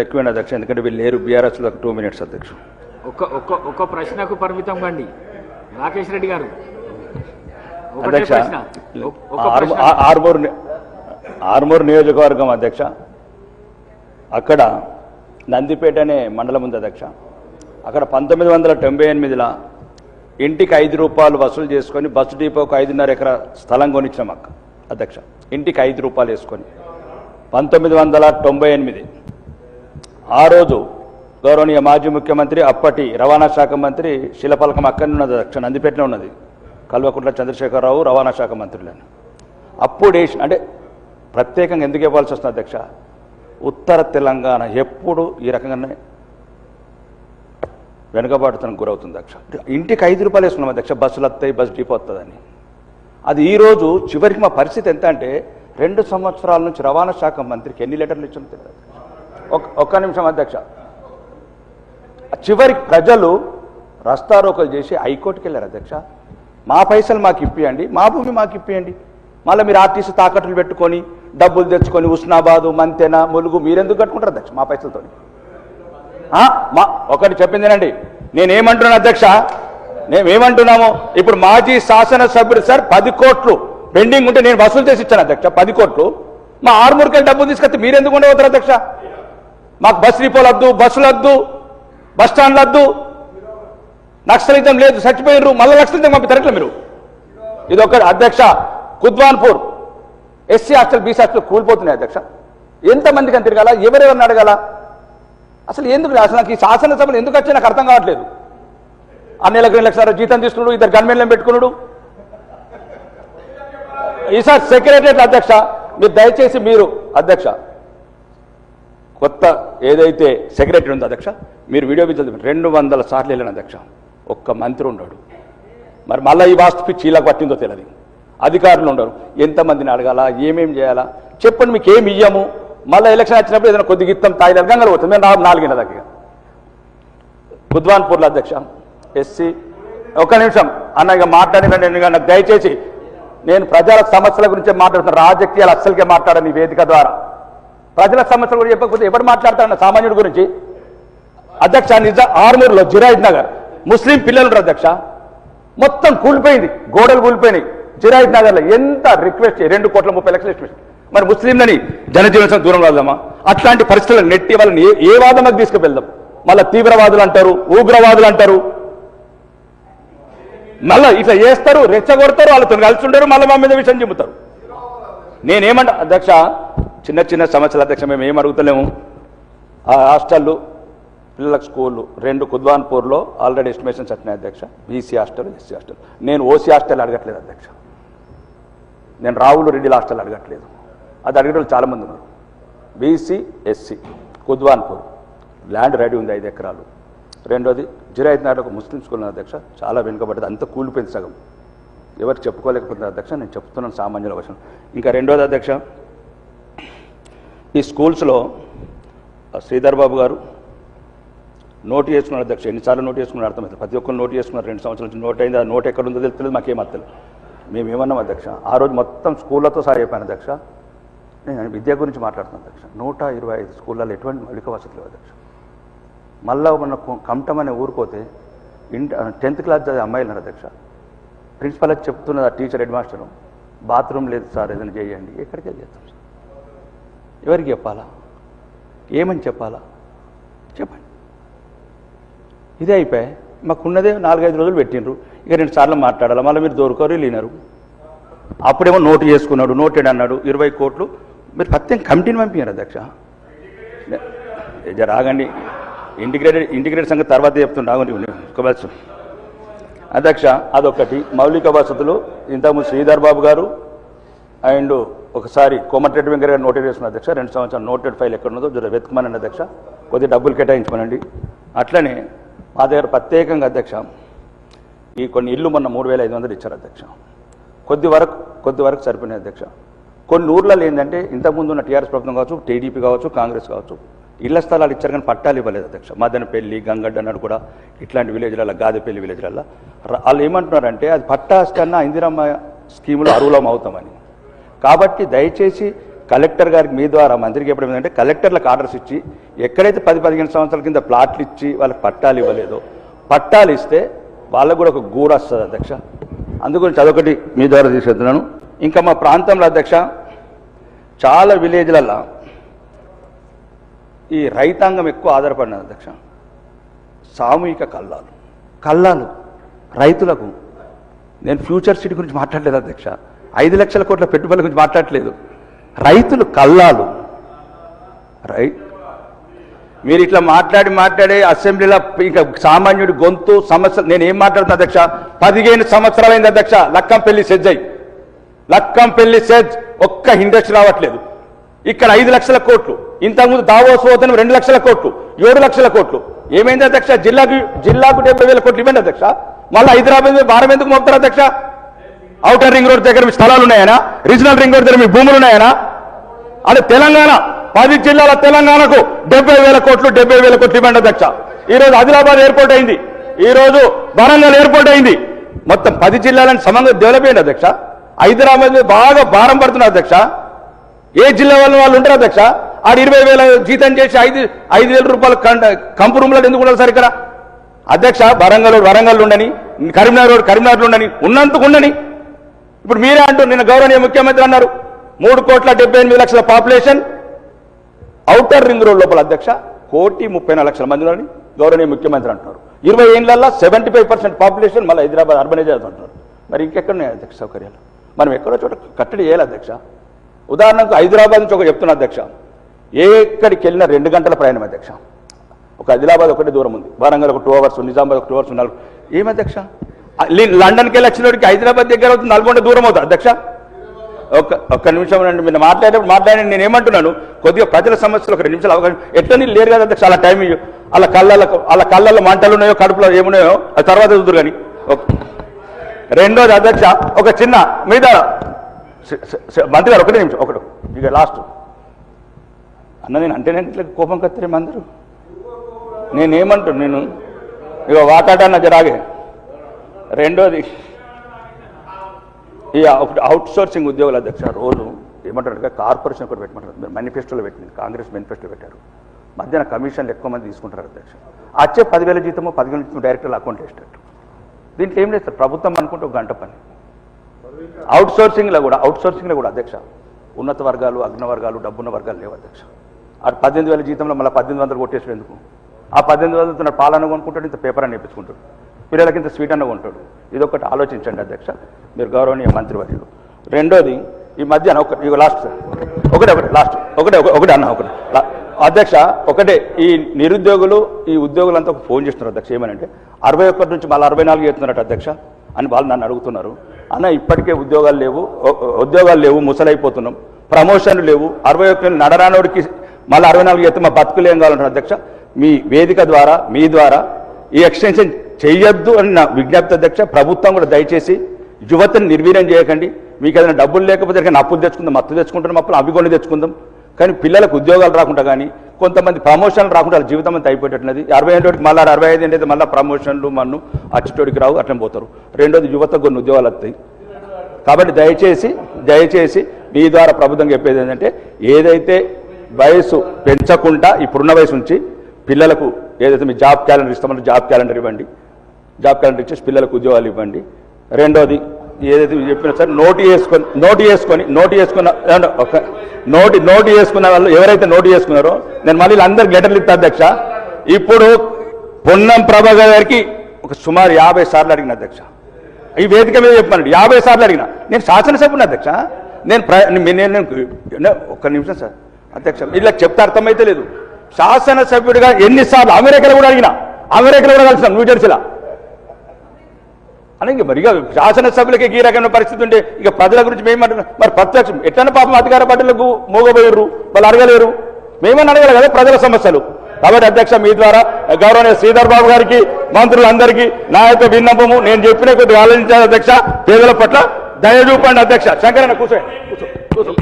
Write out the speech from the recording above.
ఎక్కువైన అధ్యక్ష ఎందుకంటే వీళ్ళు లేరు. బీఆర్ఎస్లో టూ మినిట్స్ అధ్యక్ష. ఒక్క ఒక్క ఒక్క ప్రశ్నకు పరిమితం కండి. రాకేష్ రెడ్డి గారు. అధ్యక్ష ఒక్- ఆర్మూర్ ఆర్మూర్ నియోజకవర్గం అధ్యక్ష. అక్కడ నందిపేట అనే మండలం ఉంది అధ్యక్ష. అక్కడ పంతొమ్మిది వందల తొంభై ఎనిమిదిలో ఇంటికి ఐదు రూపాయలు వసూలు చేసుకొని బస్సు డిపోకు ఐదున్నర ఎకరా స్థలం కొనిచ్చినాం అక్క అధ్యక్ష. ఇంటికి ఐదు రూపాయలు వేసుకొని. పంతొమ్మిది వందల తొంభై ఎనిమిది ఆ రోజు గౌరవనీయ మాజీ ముఖ్యమంత్రి అప్పటి రవాణా శాఖ మంత్రి శిలపలకం అక్కడి ఉన్నది దక్షిణ నందిపేటలో ఉన్నది. కల్వకుంట్ల చంద్రశేఖరరావు రవాణా శాఖ మంత్రులను. అప్పుడు అంటే ప్రత్యేకంగా ఎందుకు ఇవ్వాల్సి వస్తుంది అధ్యక్ష? ఉత్తర తెలంగాణ ఎప్పుడు ఈ రకంగానే వెనుకబాటుతనం గురవుతుంది అధ్యక్ష. ఇంటికి ఐదు రూపాయలు వేసుకున్నాం అధ్యక్ష బస్సులు వస్తాయి బస్సు డిపో వస్తుందని. అది ఈరోజు చివరికి మా పరిస్థితి ఎంత అంటే రెండు సంవత్సరాల నుంచి రవాణా శాఖ మంత్రికి ఎన్ని లెటర్లు ఇచ్చామో తెలియదు. ఒక్క ఒక్క నిమిషం అధ్యక్ష. చివరి ప్రజలు రస్తారోకలు చేసి హైకోర్టుకి వెళ్ళారు అధ్యక్ష. మా పైసలు మాకు ఇప్పియండి మా భూమి మాకు ఇప్పియండి. మళ్ళీ మీరు ఆర్టీసీ తాకట్లు పెట్టుకొని డబ్బులు తెచ్చుకొని ఉస్నాబాదు మంతెన ములుగు మీరెందుకు కట్టుకుంటారు అధ్యక్ష మా పైసలతో మా ఒకటి చెప్పిందేనండి నేనేమంటున్నాను అధ్యక్ష మేమేమంటున్నాము ఇప్పుడు మాజీ శాసనసభ్యుడు సార్ పది కోట్లు పెండింగ్ ఉంటే నేను వసూలు చేసి ఇచ్చాను అధ్యక్ష పది కోట్లు. మా ఆరుమూరుకెళ్ళి డబ్బులు తీసుకొస్తే మీరెందుకు ఉండవతారు అధ్యక్ష? మాకు బస్ డిపోలు వద్దు బస్సులు వద్దు బస్ స్టాండ్లు వద్దు. నక్సలితం లేదు చచ్చిపోయినరు మళ్ళీ నక్సలితం పంపిస్తారు మీరు? ఇది ఒక అధ్యక్ష Kudwanpur. SC hostel BC hostel కూలిపోతున్నాయి అధ్యక్ష. ఎంతమందికి అని తిరగాల? ఎవరెవరిని అడగాల? అసలు ఎందుకు అసలు నాకు ఈ శాసనసభలు ఎందుకు వచ్చి నాకు అర్థం కావట్లేదు. ఆ నెలకు లక్షల జీతం తీసుకున్నాడు ఇద్దరు గన్మెన్లను పెట్టుకున్నాడు? ఈసారి సెక్రటరియట్ అధ్యక్ష మీరు దయచేసి మీరు అధ్యక్ష కొత్త ఏదైతే సెక్రటరీ ఉందో అధ్యక్ష మీరు వీడియో పిచ్చి రెండు వందల సార్లు వెళ్ళిన అధ్యక్ష. ఒక్క మంత్రి ఉన్నాడు మరి మళ్ళీ ఈ వాస్తు పిచ్చి ఇలా పట్టిందో తెలియదు. అధికారులు ఉండరు. ఎంతమందిని అడగాల? ఏమేం చేయాలా? చెప్పండి మీకు ఏమి ఇయ్యము? మళ్ళీ ఎలక్షన్ వచ్చినప్పుడు ఏదైనా కొద్దిగా ఇస్తాం తాయి గంగలు పోతుంది. మేము నా- దగ్గర. బుద్వాన్పూర్లో అధ్యక్ష ఎస్సీ. ఒక్క నిమిషం. అన్న ఇక మాట్లాడినండి ఎందుకంటే నాకు దయచేసి నేను ప్రజల సమస్యల గురించి మాట్లాడుతున్న. రాజకీయాలు అస్సలకే మాట్లాడని ఈ వేదిక ద్వారా. ప్రజల సమస్యలు గురించి చెప్పకపోతే ఎవరు మాట్లాడతారన్న సామాన్యుడి గురించి? అధ్యక్ష నిజ ఆర్మూర్లో జిరాయిద్ నగర్. ముస్లిం పిల్లలు అధ్యక్ష. మొత్తం కూలిపోయింది. గోడలు కూలిపోయినాయి. జిరాయిద్ నగర్లో ఎంత రిక్వెస్ట్ చేయి? రెండు కోట్ల ముప్పై లక్షలు రిక్వెస్ట్. మరి ముస్లింలని జనజీవన దూరం వెళ్దామా అట్లాంటి పరిస్థితులను నెట్టి వాళ్ళని ఏ- ఏ వాదనకు తీసుకువెళ్దాం? మళ్ళీ తీవ్రవాదులు అంటారు ఉగ్రవాదులు అంటారు. మళ్ళీ ఇట్లా చేస్తారు రెచ్చగొడతారు వాళ్ళతో కలిసి ఉండరు మళ్ళీ మా మీద విషయం చెబుతారు. నేనేమంట అధ్యక్ష చిన్న చిన్న సమస్యల అధ్యక్ష మేము ఏం అడుగుతలేము. ఆ హాస్టళ్ళు పిల్లలకు స్కూళ్ళు రెండు కుద్వాన్పూర్లో ఆల్రెడీ ఎస్టిమేషన్స్ వచ్చినాయి అధ్యక్ష. BC hostel SC hostel. నేను ఓసీ హాస్టల్ అడగట్లేదు అధ్యక్ష. నేను రావులు రెడ్డిల హాస్టల్ అడగట్లేదు. అది అడిగేటోళ్ళు చాలామంది ఉన్నారు. BC SC Kudwanpur. Land ready ఉంది ఐదు ఎకరాలు. రెండోది జిరాయిత్ నాయుడు ఒక ముస్లిం స్కూల్ అధ్యక్ష. చాలా వెనుకబడ్డది. అంత కూలిపోయింది సగం. ఎవరు చెప్పుకోలేకపోతున్నారు అధ్యక్ష. నేను చెప్తున్నాను సామాన్యుల వశం ఇంకా రెండోది అధ్యక్ష ఈ స్కూల్స్లో శ్రీధర్ బాబు గారు నోటు చేసుకున్నారు అధ్యక్ష. ఎన్నిసార్లు నోటు చేసుకున్నారు అర్థమైంది ప్రతి ఒక్కరు నోటు చేసుకున్నారు. రెండు సంవత్సరాల నుంచి నోట్ అయింది? ఆ నోట్ ఎక్కడ ఉందో తెలియదు మాకేం అర్థం మేము ఏమన్నాం అధ్యక్ష? ఆ రోజు మొత్తం స్కూళ్ళతో సార్ చెప్పాను అధ్యక్ష. నేను విద్య గురించి మాట్లాడుతున్నాను అధ్యక్ష. నూట ఇరవై ఐదు స్కూళ్ళలో ఎటువంటి మౌలిక వసతులు లేవు అధ్యక్ష. మళ్ళా మన కమటం అనే ఊరుకోతే ఇంట టెన్త్ క్లాస్ చదివే అమ్మాయిలు ఉన్నారు అధ్యక్ష. ప్రిన్సిపల్ చెప్తున్నది ఆ టీచర్ హెడ్ మాస్టరు. బాత్రూమ్ లేదు సార్ ఏదైనా చేయండి. ఎక్కడికి వెళ్ళి చేస్తాం ఎవరికి చెప్పాలా? ఏమని చెప్పాలా? చెప్పండి. ఇదే అయిపోయి మాకున్నదే నాలుగైదు రోజులు పెట్టిండ్రు. ఇక రెండు సార్లు మాట్లాడాలి? మళ్ళీ మీరు దొరకరు లేనరు అప్పుడేమో నోటు చేసుకున్నాడు నోటెడ్ అన్నాడు ఇరవై కోట్లు. మీరు ప్రత్యేక కమిటీని పంపించారు అధ్యక్ష. రాగండి. ఇంటిగ్రేటెడ్ ఇంటిగ్రేటెడ్ సంగతి తర్వాత చెప్తుండే ఆగండి ఒక అధ్యక్ష అదొకటి మౌలిక వసతులు. ఇంతకుముందు శ్రీధర్ బాబు గారు అండ్ ఒకసారి కోమటిరెడ్డి వెంకయ్య గారు నోటెడ్ చేసిన అధ్యక్ష రెండు సంవత్సరాలు నోటెడ్ ఫైల్ ఎక్కడ ఉన్నదో జర వెతుకమనండి అధ్యక్ష కొద్ది డబ్బులు కేటాయించమనండి అట్లనే మా దగ్గర ప్రత్యేకంగా అధ్యక్ష ఈ కొన్ని ఇల్లు మొన్న మూడు వేల ఐదు వందలు ఇచ్చారు అధ్యక్ష. కొద్ది వరకు కొద్ది వరకు సరిపోయినాయి అధ్యక్ష. కొన్ని ఊర్లలో ఏంటంటే ఇంతకుముందు ఉన్న టీఆర్ఎస్ ప్రభుత్వం కావచ్చు టీడీపీ కావచ్చు కాంగ్రెస్ కావచ్చు ఇళ్ళ స్థలాలు ఇచ్చారు కానీ పట్టాలు ఇవ్వలేదు అధ్యక్ష. మదనపల్లి గంగడ్డ అన్నాడు కూడా ఇట్లాంటి విలేజ్లలో గాదెపల్లి విలేజ్లలో వాళ్ళు ఏమంటున్నారంటే అది పట్టా కన్నా ఇందిరమ్మ స్కీములో అరువులం అవుతామని. కాబట్టి దయచేసి కలెక్టర్ గారికి మీ ద్వారా మంత్రికి ఎప్పుడు ఏంటంటే కలెక్టర్లకు ఆర్డర్స్ ఇచ్చి ఎక్కడైతే పది పదిహేను సంవత్సరాల కింద ప్లాట్లు ఇచ్చి వాళ్ళకి పట్టాలు ఇవ్వలేదో పట్టాలు ఇస్తే వాళ్ళకు కూడా ఒక గూడు వస్తుంది అధ్యక్ష. అందుగురించి అదొకటి మీ ద్వారా తీసుకెళ్తున్నాను ఇంకా మా ప్రాంతంలో అధ్యక్ష చాలా విలేజ్లల్లో ఈ రైతాంగం ఎక్కువ ఆధారపడినది అధ్యక్ష. సామూహిక కల్లాలు. కల్లాలు. రైతులకు. నేను ఫ్యూచర్ సిటీ గురించి మాట్లాడలేదు అధ్యక్ష. ఐదు లక్షల కోట్ల పెట్టుబడుల గురించి మాట్లాడలేదు రైతులు కల్లాలు రై మీరు ఇట్లా మాట్లాడి మాట్లాడి అసెంబ్లీలో ఇంకా సామాన్యుడి గొంతు సమస్యలు నేను ఏం మాట్లాడుతున్నా అధ్యక్ష? పదిహేను సంవత్సరాలైంది అధ్యక్ష లక్కంపల్లి అయ్యి లక్కంపల్లి సెజ్ ఒక్క ఇండస్ట్రీ రావట్లేదు. ఇక్కడ ఐదు లక్షల కోట్లు. ఇంతకుముందు దావోస్ పోతేనే రెండు లక్షల కోట్లు ఏడు లక్షల కోట్లు. ఏమైంది అధ్యక్ష? జిల్లాకు జిల్లాకు డెబ్బై వేల కోట్లు ఇవ్వండి అధ్యక్ష. మళ్ళీ హైదరాబాద్ భారం ఎందుకు మోపుతారు అధ్యక్ష? అవుటర్ రింగ్ రోడ్ దగ్గర మీ స్థలాలు ఉన్నాయనా? రీజనల్ రింగ్ రోడ్ దగ్గర మీ భూములు ఉన్నాయనా? అదే తెలంగాణ పది జిల్లాల తెలంగాణకు డెబ్బై వేల కోట్లు డెబ్బై వేల కోట్లు ఇవ్వండి అధ్యక్ష. ఈ రోజు ఆదిలాబాద్ ఎయిర్పోర్ట్ అయింది. ఈరోజు వరంగల్ ఎయిర్పోర్ట్ అయింది. మొత్తం పది జిల్లాలను సమంగా డెవలప్ అయ్యండి అధ్యక్ష. హైదరాబాద్ మీద బాగా భారం పడుతున్నారు అధ్యక్ష. ఏ జిల్లా వాళ్ళ వాళ్ళు ఉంటారు అధ్యక్ష. ఆడు ఇరవై వేల జీతం చేసి ఐదు ఐదు వేల రూపాయలు కంపు రూమ్లో ఎందుకు ఉండాలి సార్ ఇక్కడ? అధ్యక్ష వరంగల్ రోడ్ వరంగల్ ఉండని కరీంనగర్ రోడ్ కరీంనగర్ ఉండని ఉన్నందుకు ఉండని ఇప్పుడు మీరే అంటూ నిన్న గౌరవనీయ ముఖ్యమంత్రి అన్నారు మూడు కోట్ల డెబ్బై ఎనిమిది లక్షల పాపులేషన్ అవుటర్ రింగ్ రోడ్ లోపల అధ్యక్ష కోటి ముప్పై నాలుగు లక్షల మంది గౌరవనీయ ముఖ్యమంత్రి అంటున్నారు. ఇరవై ఏళ్ళల్లో సెవెంటీ ఫైవ్ పర్సెంట్ పాపులేషన్ మళ్ళీ హైదరాబాద్ అర్బనైజ్ అంటున్నారు. మరి ఇంకెక్కడ అధ్యక్ష సౌకర్యాలు? మనం ఎక్కడో చోట కట్టడి చేయాలి అధ్యక్ష. ఉదాహరణకు హైదరాబాద్ నుంచి ఒక చెప్తున్నా అధ్యక్ష. ఎక్కడికి వెళ్ళినా రెండు గంటల ప్రయాణం అధ్యక్ష. ఒక ఆదిలాబాద్ ఒకటి దూరం ఉంది. వరంగల్ ఒక టూ అవర్స్ నిజామాబాద్ ఒక టూ అవర్స్ ఉన్నారు ఏమి అధ్యక్ష? లండన్కి వెళ్ళి వచ్చినోడికి హైదరాబాద్ దగ్గర అవుతుంది నల్గొండ దూరం అవుతుంది. అధ్యక్ష ఒక్క ఒక్క నిమిషం అండి మీరు మాట్లాడేటప్పుడు మాట్లాడండి నేను ఏమంటున్నాను? కొద్దిగా ప్రజల సమస్యలు ఒక రెండు నిమిషాలు అవకాశం ఎట్లా నీళ్ళు లేరు కదా అధ్యక్ష అలా టైం ఇవ్వు అలా కళ్ళకు అలా కళ్ళల్లో మంటలు ఉన్నాయో కడుపులో ఏమున్నాయో అది తర్వాత చూద్దరు కానీ. రెండోది అధ్యక్ష ఒక చిన్న మీద మంత్రి గారు ఒకటే నిమిషం ఒకటి ఇక లాస్ట్. అన్న నేను అంటే నేను ఇట్లా కోపం కత్తిరే మందరు నేనేమంటాను నేను ఇక వాకాటన్న జరాగే. రెండోది ఈ ఒకటి అవుట్ సోర్సింగ్ ఉద్యోగుల అధ్యక్ష రోజు ఏమంటారు కార్పొరేషన్ కూడా పెట్టమంటారు. మీరు మేనిఫెస్టోలో పెట్టింది కాంగ్రెస్ మేనిఫెస్టో పెట్టారు. మధ్యాహ్న కమిషన్లు ఎక్కువ మంది తీసుకుంటారు అధ్యక్ష. వచ్చే పదివేల జీతము పదివేల జీతం డైరెక్టర్లు అకౌంట్ వేసేటట్టు. దీంట్లో ఏం లేదు సార్ ప్రభుత్వం అనుకుంటే ఒక గంట పని. అవుట్ సోర్సింగ్లో కూడా అవుట్ సోర్సింగ్లో కూడా అధ్యక్ష. ఉన్నత వర్గాలు అగ్న వర్గాలు డబ్బున్న వర్గాలు లేవు అధ్యక్ష. అటు పద్దెనిమిది వేల జీతంలో మళ్ళీ పద్దెనిమిది వందలు కొట్టేసి ఎందుకు ఆ పద్దెనిమిది వందలతో తన పాలన కొనుక్కుంటాడు ఇంత పేపర్ అని నేర్పించుకుంటాడు. పిల్లలకి కింద స్వీట్ అన్న కొంటాడు. ఇది ఒకటి ఆలోచించండి అధ్యక్ష. మీరు గౌరవనీయ మంత్రివర్యులు. రెండోది ఈ మధ్యాహ్నం ఒక ఇక లాస్ట్ ఒకటే ఒకటి లాస్ట్ ఒకటే ఒక- ఒకటే అన్న ఒకటి. అధ్యక్ష ఒకటే ఈ నిరుద్యోగులు ఈ ఉద్యోగులంతా ఒక ఫోన్ చేస్తున్నారు అధ్యక్ష. ఏమనంటే అరవై ఒకటి నుంచి మళ్ళీ అరవై నాలుగు చేస్తున్నారట అధ్యక్ష అని వాళ్ళు నన్ను అడుగుతున్నారు. అన్న ఇప్పటికే ఉద్యోగాలు లేవు ఉద్యోగాలు లేవు ముసలైపోతున్నాం. ప్రమోషన్లు లేవు. అరవై ఒకటి నడరానోడికి మళ్ళీ అరవై నాలుగు చేస్తే మా బతుకులు ఏం కావాలంటారు అధ్యక్ష? మీ వేదిక ద్వారా మీ ద్వారా ఈ ఎక్స్టెన్షన్ చేయొద్దు అని నా విజ్ఞప్తి అధ్యక్ష ప్రభుత్వం కూడా దయచేసి యువతను నిర్వీర్యం చేయకండి. మీకు ఏదైనా డబ్బులు లేకపోతే కానీ అప్పులు తెచ్చుకుందాం అప్పు తెచ్చుకుంటాం అప్పులు అవి కొన్ని తెచ్చుకుందాం. కానీ పిల్లలకు ఉద్యోగాలు రాకుండా కానీ కొంతమంది ప్రమోషన్లు రాకుండా వాళ్ళ జీవితం అంతా అయిపోయేటట్టున్నది అరవై ఏడుకి మళ్ళీ అరవై ఐదు ఏంటైతే మళ్ళీ ప్రమోషన్లు మన్ను అచ్చటోడికి రావు అట్లా పోతారు. రెండోది యువతకు కొన్ని ఉద్యోగాలు వస్తాయి. కాబట్టి దయచేసి దయచేసి మీ ద్వారా ప్రభుత్వం చెప్పేది ఏంటంటే ఏదైతే వయసు పెంచకుండా ఇప్పుడున్న వయసు నుంచి పిల్లలకు ఏదైతే మీ జాబ్ క్యాలెండర్ ఇస్తామో జాబ్ క్యాలెండర్ ఇవ్వండి. జాబ్ క్యాలెండర్ ఇచ్చేసి పిల్లలకు ఉద్యోగాలు ఇవ్వండి. రెండోది ఏదైతే చెప్పినా సార్ నోటు వేసుకొని నోటు వేసుకొని నోటు వేసుకున్న ఒక నోటి నోటు వేసుకున్న వాళ్ళు ఎవరైతే నోటు చేసుకున్నారో నేను మళ్ళీ అందరికి లెటర్లు ఇస్తా అధ్యక్ష. ఇప్పుడు పొన్నం ప్రభాకర్ గారికి ఒక సుమారు యాభై సార్లు అడిగిన అధ్యక్ష. ఈ వేదిక మీద చెప్పానండి యాభై సార్లు అడిగిన. నేను శాసనసభ్యుని అధ్యక్ష. నేను నేను నేను నేను- ఒక్క నిమిషం సార్. అధ్యక్ష ఇలా చెప్తే అర్థమైతే లేదు. శాసనసభ్యుడిగా ఎన్నిసార్లు అమెరికాలో కూడా అడిగిన. అమెరికాలో కూడా కలిసిన న్యూజెర్సీలో అలాగే మరి ఇక శాసనసభ్యులకి ఈ రకమైన పరిస్థితి ఉంటే ఇక ప్రజల గురించి మేమంటున్నాం. మరి ప్రత్యక్షం ఎట్లన్న పాపం అధికార పార్టీలకు మోగబోయరు వాళ్ళు అడగలేరు. మేమని అడగాలి కదా ప్రజల సమస్యలు. కాబట్టి అధ్యక్ష మీ ద్వారా గౌరవనీయ శ్రీధర్ బాబు గారికి మంత్రులందరికీ నా యొక్క విన్నపము నేను చెప్పిన కొద్దిగా ఆలోచించాలి అధ్యక్ష. పేదల పట్ల దయ చూపండి అధ్యక్ష. శంకరన్న కూర్చోండి. కూర్చో కూర్చో.